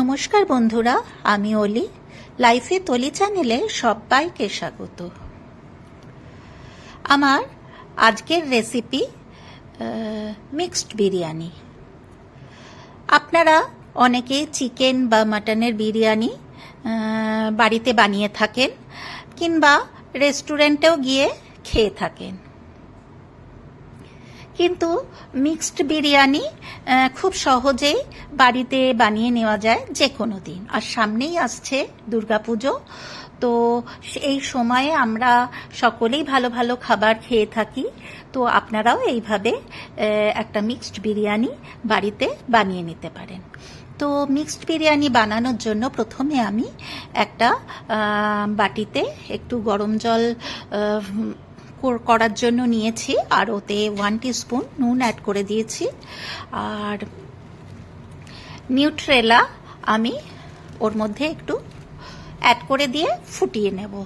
নমস্কার বন্ধুরা, আমি অলি। লাইফে তলি চ্যানেলে সবাইকে স্বাগত। আমার আজকের রেসিপি মিক্সড বিরিয়ানি। আপনারা অনেকে চিকেন বা মাটনের বিরিয়ানি বাড়িতে বানিয়ে থাকেন কিংবা রেস্টুরেন্টেও গিয়ে খেয়ে থাকেন। কিন্তু মিক্সড বিরিয়ানি খুব সহজেই বাড়িতে বানিয়ে নেওয়া যায় যে কোনো দিন। আর সামনেই আসছে দুর্গাপুজো, তো এই সময়ে আমরা সকলেই ভালো ভালো খাবার খেয়ে থাকি। তো আপনারাও এইভাবে একটা মিক্সড বিরিয়ানি বাড়িতে বানিয়ে নিতে পারেন। তো মিক্সড বিরিয়ানি বানানোর জন্য প্রথমে আমি একটা বাটিতে একটু গরম জল করার জন্য নিয়েছি, আর ওতে ওয়ান স্পুন নুন অ্যাড করে দিয়েছি। আর নিউট্রেলা আমি ওর মধ্যে একটু অ্যাড করে দিয়ে ফুটিয়ে নেব।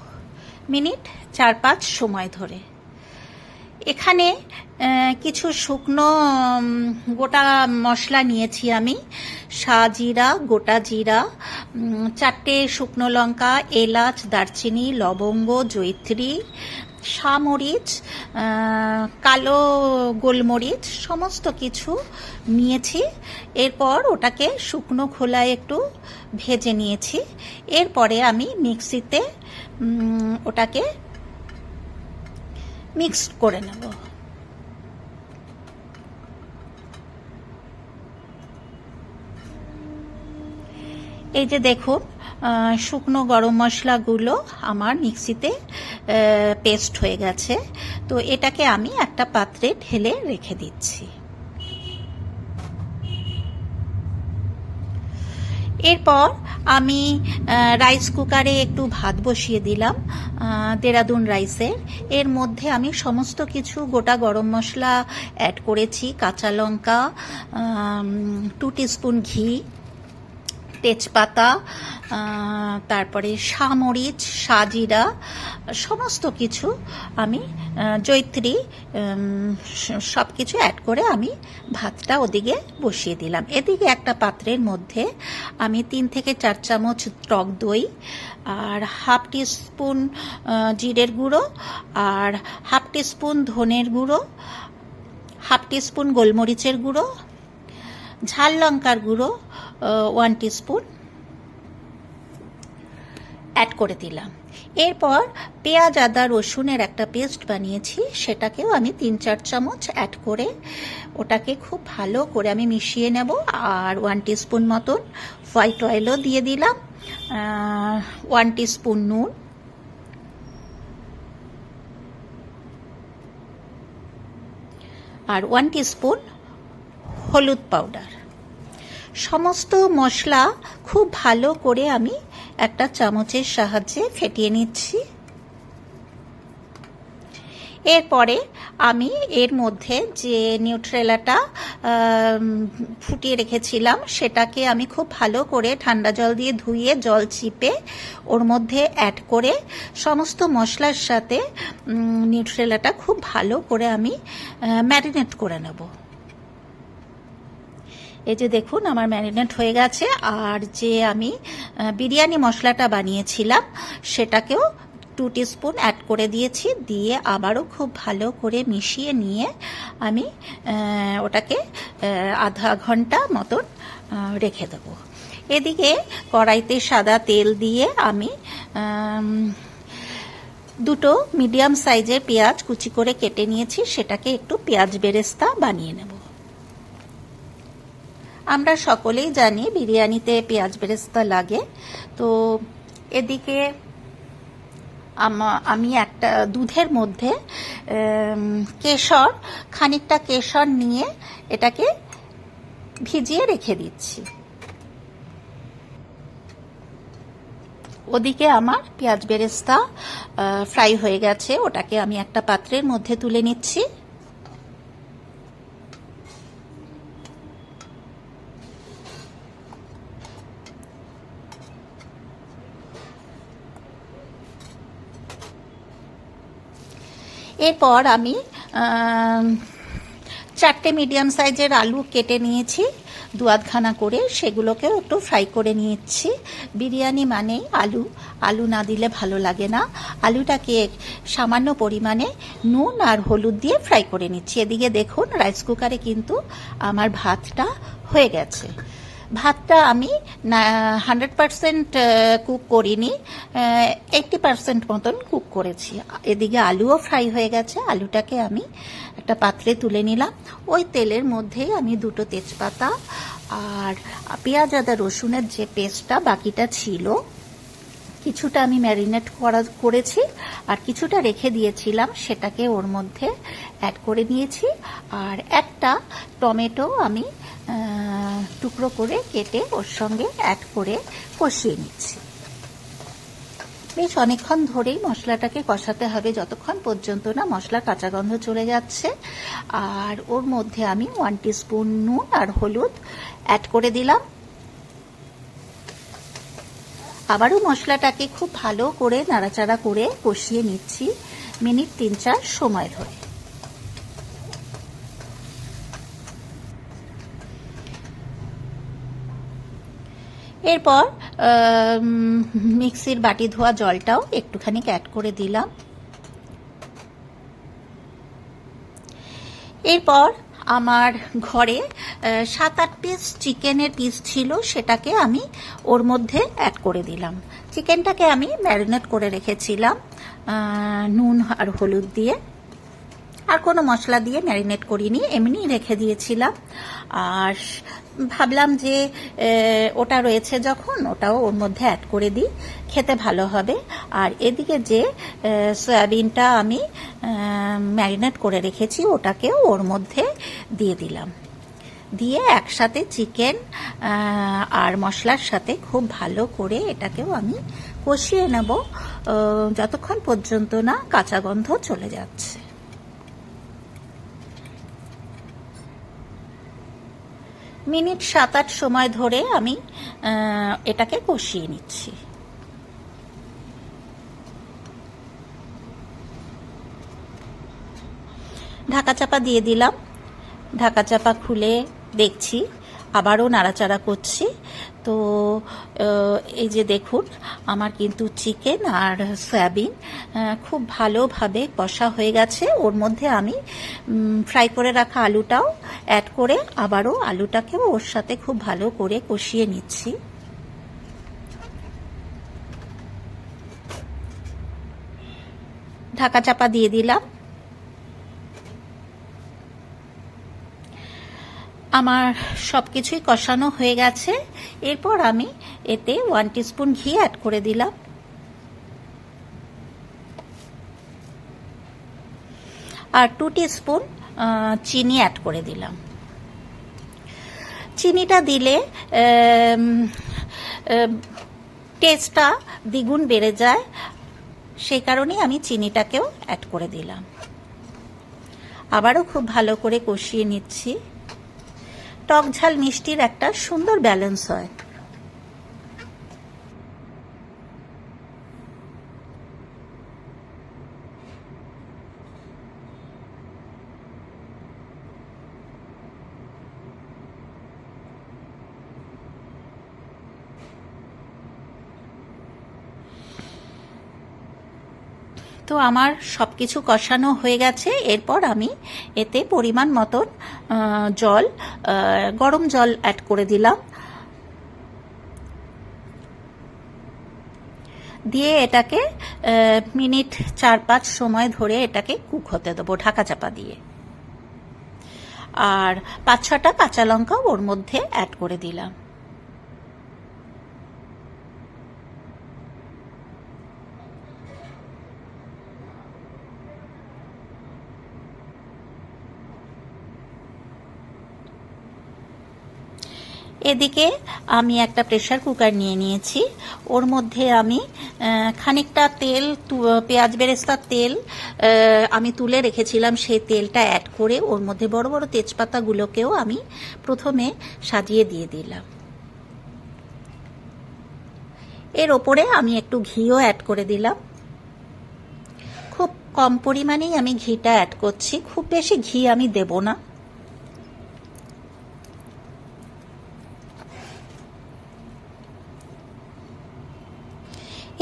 মিনিট চার পাঁচ সময় ধরে। এখানে কিছু শুকনো গোটা মশলা নিয়েছি আমি। সাজিরা, গোটা জিরা চারটে শুকনো লঙ্কা, এলাচ, দারচিনি, লবঙ্গ জৈত্রী সামরিচ কালো গোলমরিচ, সমস্ত কিছু নিয়েছি। এরপর ওটাকে শুকনো খোলায় একটু ভেজে নিয়েছি। এরপরে আমি মিক্সিতে ওটাকে মিক্সড করে নেব। এই যে দেখুন শুকনো গরম মশলাগুলো আমার মিক্সিতে পেস্ট হয়ে গেছে। তো এটাকে আমি একটা পাত্রে ঢেলে রেখে দিচ্ছি। এরপর আমি রাইস কুকারে একটু ভাত বসিয়ে দিলাম দেরাদুন রাইসের এর মধ্যে আমি সমস্ত কিছু, গোটা গরম মশলা অ্যাড করেছি, কাঁচা লঙ্কা টু স্পুন ঘি তেজপাতা তারপরে সামরিচ সাজিরা, সমস্ত কিছু আমি জৈত্রী সব কিছু অ্যাড করে আমি ভাতটা ওদিকে বসিয়ে দিলাম। এদিকে একটা পাত্রের মধ্যে আমি তিন থেকে চার চামচ টক দই, আর হাফ টিস্পুন জিরের গুঁড়ো, আর হাফ টিস্পুন ধনের গুঁড়ো, হাফ টিস্পুন গোলমরিচের গুঁড়ো, ঝাল লঙ্কার গুঁড়ো ওয়ান টিস্পুন অ্যাড করে দিলাম। এরপর পেঁয়াজ, আদা, রসুনের একটা পেস্ট বানিয়েছি, সেটাকেও আমি তিন চার চামচ অ্যাড করে ওটাকে খুব ভালো করে আমি মিশিয়ে নেব আর ওয়ান টিস্পুন মতন হোয়াইট অয়েলও দিয়ে দিলাম। ওয়ান টিস্পুন নুন। আর ওয়ান টিস্পুন হলুদ পাউডার সমস্ত মশলা খুব ভালো করে আমি একটা চামচের সাহায্যে ফেটিয়ে নিচ্ছি। এরপরে আমি এর মধ্যে যে নিউট্রেলাটা ফুটিয়ে রেখেছিলাম, সেটাকে আমি খুব ভালো করে ঠান্ডা জল দিয়ে ধুয়ে জল চিপে ওর মধ্যে অ্যাড করে সমস্ত মশলার সাথে নিউট্রেলাটা খুব ভালো করে আমি ম্যারিনেট করে নেব। এই যে দেখুন, আমার ম্যারিনেট হয়ে গেছে, আর যে আমি বিরিয়ানি মশলাটা বানিয়েছিলাম, সেটাকেও টু স্পুন অ্যাড করে দিয়েছি, দিয়ে আবারও খুব ভালো করে মিশিয়ে নিয়ে আমি ওটাকে আধা ঘণ্টা মতন রেখে দেবো। এদিকে কড়াইতে সাদা তেল দিয়ে আমি, দুটো মিডিয়াম সাইজের পেঁয়াজ কুচি করে কেটে নিয়েছি, সেটাকে একটু পেঁয়াজ বেরেস্তা বানিয়ে নেব। আমরা সকলেই জানি বিরিয়ানিতে পেঁয়াজ বেরেস্তা লাগে। তো এদিকে আমা- একটা দুধের মধ্যে কেশর, খানিকটা কেশর নিয়ে এটাকে ভিজিয়ে রেখে দিচ্ছি। ওদিকে আমার পেঁয়াজ বেরেস্তা ফ্রাই হয়ে গেছে। ওটাকে আমি একটা পাত্রের মধ্যে তুলে নিচ্ছি। এরপর আমি চারটে মিডিয়াম সাইজের আলু কেটে নিয়েছি, দু আধখানা করে। সেগুলোকেও একটু ফ্রাই করে নিচ্ছি। বিরিয়ানি মানেই আলু। আলু না দিলে ভালো লাগে না। আলুটাকে সামান্য পরিমাণে নুন আর হলুদ দিয়ে ফ্রাই করে নিচ্ছি। এদিকে দেখুন রাইস কুকারে কিন্তু আমার ভাতটা হয়ে গেছে। ভাতটা আমি হান্ড্রেড পারসেন্ট কুক করিনি এইটটি পারসেন্ট মতন কুক করেছি। এদিকে আলুও ফ্রাই হয়ে গেছে, আলুটাকে আমি একটা পাত্রে তুলে নিলাম। ওই তেলের মধ্যেই আমি দুটো তেজপাতা আর পেঁয়াজ, আদা, রসুনের যে পেস্টটা বাকিটা ছিল, কিছুটা আমি ম্যারিনেট করা, করেছি আর কিছুটা রেখে দিয়েছিলাম, সেটাকে ওর মধ্যে অ্যাড করে নিয়েছি। আর একটা টমেটো আমি টুকরো করে কেটে ওর সঙ্গে অ্যাড করে কষিয়ে নিচ্ছি। বেশ অনেকক্ষণ ধরেই মশলাটাকে কষাতে হবে, যতক্ষণ পর্যন্ত না মশলা কাঁচা গন্ধ চলে যাচ্ছে। আর ওর মধ্যে আমি ওয়ান স্পুন নুন আর হলুদ অ্যাড করে দিলাম। আবারও মশলাটাকে খুব ভালো করে নাড়াচাড়া করে কষিয়ে নিচ্ছি মিনিট তিন চার সময় ধরে। এরপর মিক্সির বাটি ধোয়া জলটাও একটুখানি অ্যাড করে দিলাম। এরপর আমার ঘরে সাত আট পিস চিকেনের পিস ছিল, সেটাকে আমি ওর মধ্যে অ্যাড করে দিলাম। চিকেনটাকে আমি ম্যারিনেট করে রেখেছিলাম নুন আর হলুদ দিয়ে। আর কোনো মশলা দিয়ে ম্যারিনেট করিনি এমনি রেখে দিয়েছিলাম। আর ভাবলাম যে ওটা রয়েছে যখন, ওটাও ওর মধ্যে অ্যাড করে দিই, খেতে ভালো হবে। আর এদিকে যে সয়াবিনটা আমি ম্যারিনেট করে রেখেছি, ওটাকেও ওর মধ্যে দিয়ে দিলাম। দিয়ে একসাথে চিকেন আর মশলার সাথে খুব ভালো করে এটাকেও আমি কষিয়ে নেব। যতক্ষণ পর্যন্ত না কাঁচা গন্ধ চলে যাচ্ছে। মিনিট সাত আট সময় ধরে আমি এটাকে কষিয়ে নিচ্ছি। ঢাকা চাপা দিয়ে দিলাম। ঢাকা চাপা খুলে দেখছি আবারও নাড়াচাড়া করছি। তো এই যে দেখুন, আমার কিন্তু চিকেন আর সয়াবিন খুব ভালোভাবে কষা হয়ে গেছে। ওর মধ্যে আমি ফ্রাই করে রাখা আলুটাও অ্যাড করে আবারও আলুটাকেও ওর সাথে খুব ভালো করে কষিয়ে নিচ্ছি। ঢাকা চাপা দিয়ে দিলাম। আমার সব কিছুই কষানো হয়ে গেছে। এরপর আমি এতে ওয়ান টিস্পুন ঘি অ্যাড করে দিলাম। আর টু টিস্পুন চিনি অ্যাড করে দিলাম। চিনিটা দিলে টেস্টটা দ্বিগুণ বেড়ে যায়। সেই কারণেই আমি চিনিটাকেও অ্যাড করে দিলাম। আবারও খুব ভালো করে কষিয়ে নিচ্ছি। টক ঝাল মিষ্টির একটা সুন্দর ব্যালেন্স হয়। তো আমার সব কিছু কষানো হয়ে গেছে। এরপর আমি এতে পরিমাণ মতন জল গরম জল অ্যাড করে দিলাম। দিয়ে এটাকে মিনিট চার পাঁচ সময় ধরে এটাকে কুক হতে দেবো ঢাকা চাপা দিয়ে। আর পাঁচ ছটা কাঁচা লঙ্কাও ওর মধ্যে অ্যাড করে দিলাম। এদিকে আমি একটা প্রেশার কুকার নিয়ে নিয়েছি। ওর মধ্যে আমি খানিকটা তেল পেঁয়াজ বেরেস্তার তেল আমি তুলে রেখেছিলাম সেই তেলটা অ্যাড করে ওর মধ্যে বড় বড় তেজপাতাগুলোকেও আমি প্রথমে সাজিয়ে দিয়ে দিলাম। এর ওপরে আমি একটু ঘিও অ্যাড করে দিলাম। খুব কম পরিমাণেই আমি ঘিটা অ্যাড করছি। খুব বেশি ঘি আমি দেব না।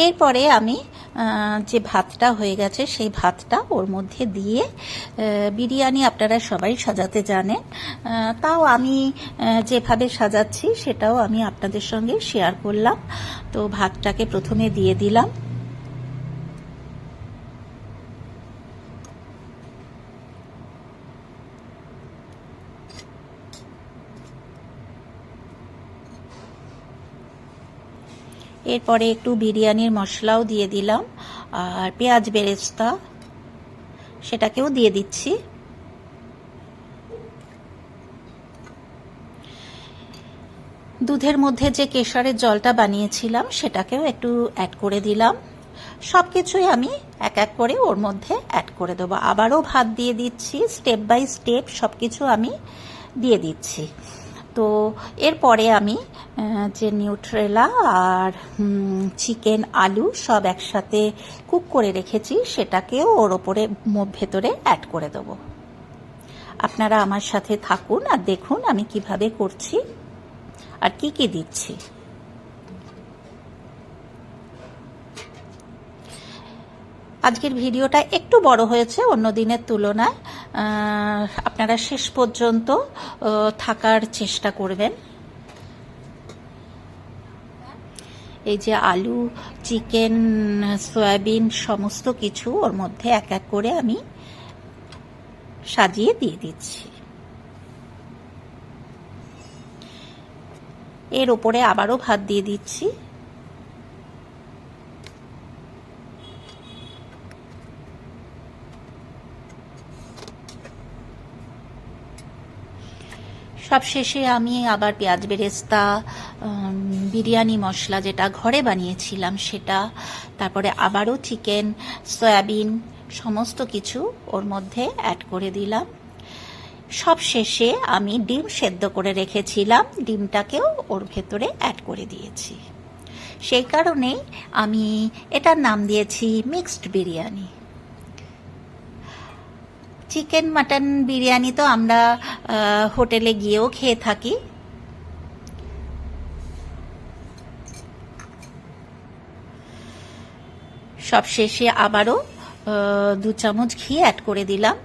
এরপরে আমি যে ভাতটা হয়ে গেছে সেই ভাতটা ওর মধ্যে দিয়ে বিরিয়ানি আপনারা সবাই সাজাতে জানেন। তাও আমি যেভাবে সাজাচ্ছি সেটাও আমি আপনাদের সঙ্গে শেয়ার করলাম। তো ভাতটাকে প্রথমে দিয়ে দিলাম। এরপরে একটু বিরিয়ানির মশলাও দিয়ে দিলাম, আর পেঁয়াজ বেরেস্তা সেটাকেও দিয়ে দিচ্ছি। দুধের মধ্যে যে কেশরের জলটা বানিয়েছিলাম সেটাকেও একটু অ্যাড করে দিলাম। সব কিছুই আমি এক এক করে ওর মধ্যে অ্যাড করে দেবো। আবারও ভাত দিয়ে দিচ্ছি স্টেপ বাই স্টেপ সব কিছু আমি দিয়ে দিচ্ছি। তো এরপরে আমি যে নিউট্রেলা আর চিকেন আলু সব একসাথে কুক করে রেখেছি, সেটাকেও ওর ওপরে ভেতরে অ্যাড করে দেব। আপনারা আমার সাথে থাকুন আর দেখুন আমি কীভাবে করছি আর কি কি দিচ্ছি। আজকের ভিডিওটা একটু বড় হয়েছে, অন্য দিনের তুলনায়। আপনারা শেষ পর্যন্ত থাকার চেষ্টা করবেন। এই যে আলু, চিকেন, সয়াবিন, সমস্ত কিছু ওর মধ্যে এক এক করে আমি সাজিয়ে দিয়ে দিচ্ছি। এর ওপরে আবারও ভাত দিয়ে দিচ্ছি। সবশেষে আমি আবার পেঁয়াজ বেরেস্তা বিরিয়ানি মশলা যেটা ঘরে বানিয়েছিলাম সেটা, তারপরে আবারও চিকেন, সয়াবিন, সমস্ত কিছু ওর মধ্যে অ্যাড করে দিলাম। সব শেষে আমি ডিম সেদ্ধ করে রেখেছিলাম, ডিমটাকেও ওর ভেতরে অ্যাড করে দিয়েছি। সেই কারণেই আমি এটার নাম দিয়েছি mixed biryani. Chicken mutton biryani তো আমরা হোটেলে গিয়েও খেয়ে থাকি। সবশেষে আবারও দু চামচ ঘি অ্যাড করে দিলাম।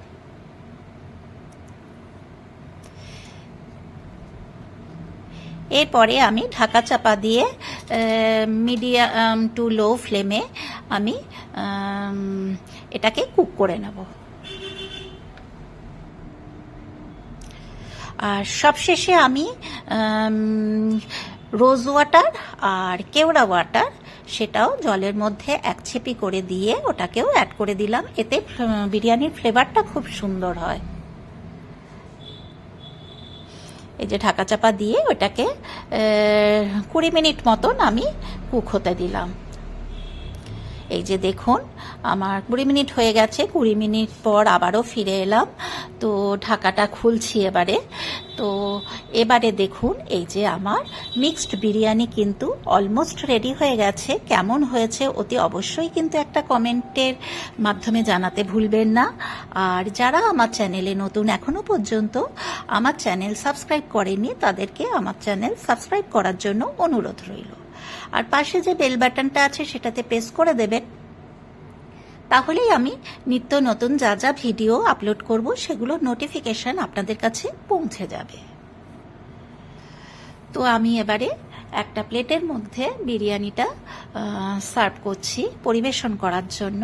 এরপরে আমি ঢাকা চাপা দিয়ে মিডিয়াম টু লো ফ্লেমে আমি এটাকে কুক করে নেব। আর সবশেষে আমি রোজ ওয়াটার আর কেওড়া ওয়াটার সেটাও জলের মধ্যে এক ছেপি করে দিয়ে ওটাকেও অ্যাড করে দিলাম। এতে বিরিয়ানির ফ্লেভারটা খুব সুন্দর হয়। এই যে ঢাকা চাপা দিয়ে ওটাকে কুড়ি মিনিট মতন আমি কুক হতে দিলাম। এই যে দেখুন, আমার কুড়ি মিনিট হয়ে গেছে, কুড়ি মিনিট পর আবারও ফিরে এলাম। তো ঢাকাটা খুলছি এবারে। তো এবারে দেখুন, এই যে আমার মিক্সড বিরিয়ানি কিন্তু অলমোস্ট রেডি হয়ে গেছে। কেমন হয়েছে অতি অবশ্যই কিন্তু একটা কমেন্টের মাধ্যমে জানাতে ভুলবেন না। আর যারা আমার চ্যানেলে নতুন এখনও পর্যন্ত, আমার চ্যানেল সাবস্ক্রাইব করেনি, তাদেরকে আমার চ্যানেল সাবস্ক্রাইব করার জন্য অনুরোধ রইল। আর পাশে যে বেল বাটনটা আছে সেটাতে প্রেস করে দেবেন। তাহলেই আমি নিত্য নতুন যা যা ভিডিও আপলোড করব সেগুলো নোটিফিকেশন আপনাদের কাছে পৌঁছে যাবে। তো আমি এবারে একটা প্লেটের মধ্যে বিরিয়ানিটা সার্ভ করছি পরিবেশন করার জন্য।